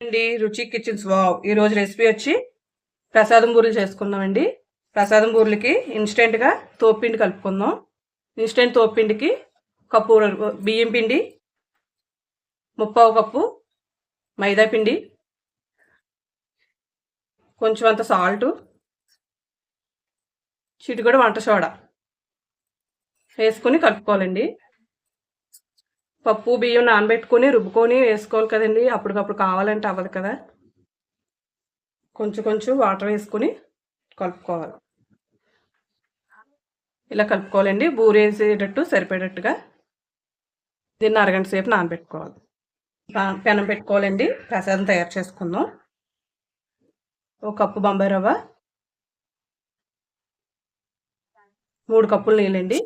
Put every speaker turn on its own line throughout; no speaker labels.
అండి రుచి kitchens. Wow. ఈరోజు రెసిపీ వచ్చి ప్రసాదం బూరెలు చేసుకుందామండి. ప్రసాదం బూరెలకి ఇన్స్టెంట్గా తోపిండి కలుపుకుందాం. ఇన్స్టెంట్ తోపిండికి కప్పు బియ్యం పిండి ముప్పావు కప్పు మైదా పిండి కొంచెం అంత సాల్ట్ చిటికడు వంట సోడా వేసుకొని కలుపుకోవాలండి. పప్పు బియ్యం నానబెట్టుకొని రుబ్బుకొని వేసుకోవాలి కదండి. అప్పటికప్పుడు కావాలంటే అవ్వదు కదా. కొంచెం కొంచెం వాటర్ వేసుకొని కలుపుకోవాలి. ఇలా కలుపుకోవాలండి. బూరేసేటట్టు వేసేటట్టు దీన్ని అరగంట సేపు నానబెట్టుకోవాలి. పెనం పెట్టుకోవాలండి. ప్రసాదం తయారు చేసుకుందాం. ఒక కప్పు బొంబాయి రవ్వ మూడు కప్పులు నీళ్ళండి.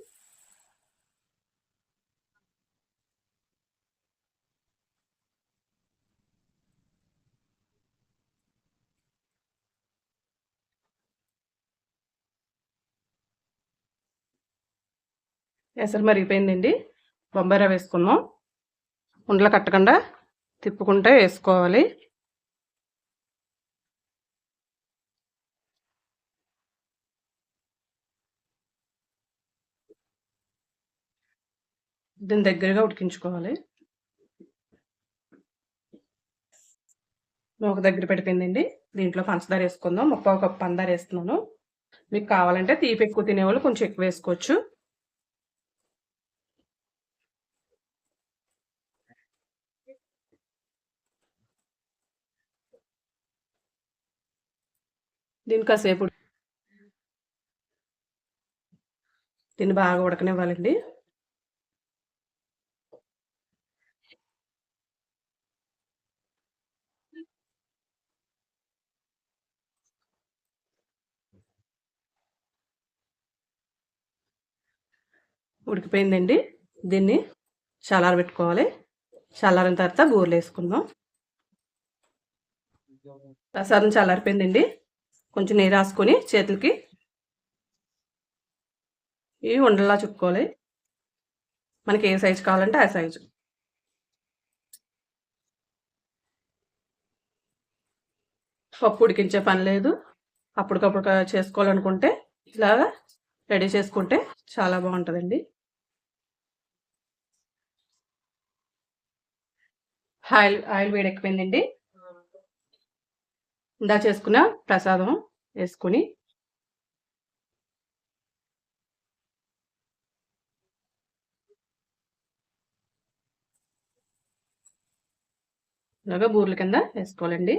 ఎసరు మరిగిపోయిందండి. బొంబాయి వేసుకున్నాం. ఉండలు కట్టకుండా తిప్పుకుంటే వేసుకోవాలి. దీని దగ్గరగా ఉడికించుకోవాలి. ఒక దగ్గర పెట్టిపోయిందండి దీంట్లో పంచదార వేసుకుందాం. ముప్పై కప్పు పంచదార వేస్తున్నాను. మీకు కావాలంటే తీపి ఎక్కువ తినేవాళ్ళు కొంచెం ఎక్కువ వేసుకోవచ్చు. దీన్ని కాసేపు దీన్ని బాగా ఉడకనివ్వాలండి. ఉడికిపోయిందండి. దీన్ని చల్లార పెట్టుకోవాలి. చల్లారిన తర్వాత గోర్లు వేసుకుందాం. ప్రసాదం చల్లారిపోయిందండి. కొంచెం నీరు రాసుకొని చేతులకి ఇవి ఉండలా చుట్టుకోవాలి మనకి ఏ సైజు కావాలంటే ఆ సైజు పప్పు ఉడికించే పని లేదు. అప్పటికప్పుడు చేసుకోవాలనుకుంటే ఇలాగా రెడీ చేసుకుంటే చాలా బాగుంటుందండి. ఆయిల్ ఆయిల్ వేడెక్కిపోయిందండి ఇందా చేసుకున్న ప్రసాదం వేసుకుని ఇలాగా బూర్ల కింద వేసుకోవాలండి.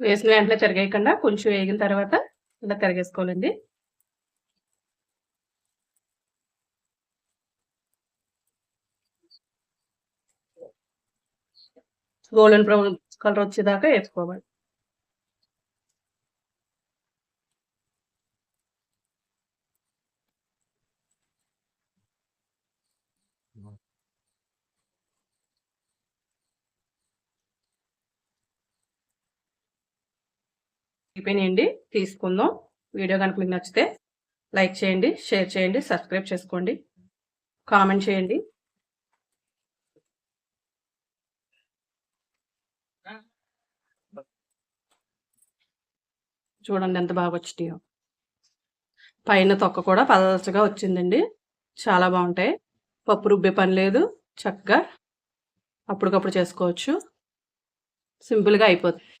వేసిన వెంటనే తిరగేయకుండా కొంచెం వేగిన తర్వాత ఇలా తిరగేసుకోవాలండి. గోల్డెన్ బ్రౌన్ కలర్ వచ్చేదాకా వేసుకోవాలి. అయిపోయినాయండి. తీసుకుందాం. వీడియో కనుక మీకు నచ్చితే లైక్ చేయండి షేర్ చేయండి సబ్స్క్రైబ్ చేసుకోండి. కామెంట్ చేయండి. చూడండి ఎంత బాగా వచ్చినాయో. పైన తొక్క కూడా పలచగా వచ్చిందండి. చాలా బాగుంటాయి. పప్పు రుబ్బే పని లేదు. చక్కగా అప్పటికప్పుడు చేసుకోవచ్చు. సింపుల్గా అయిపోతుంది.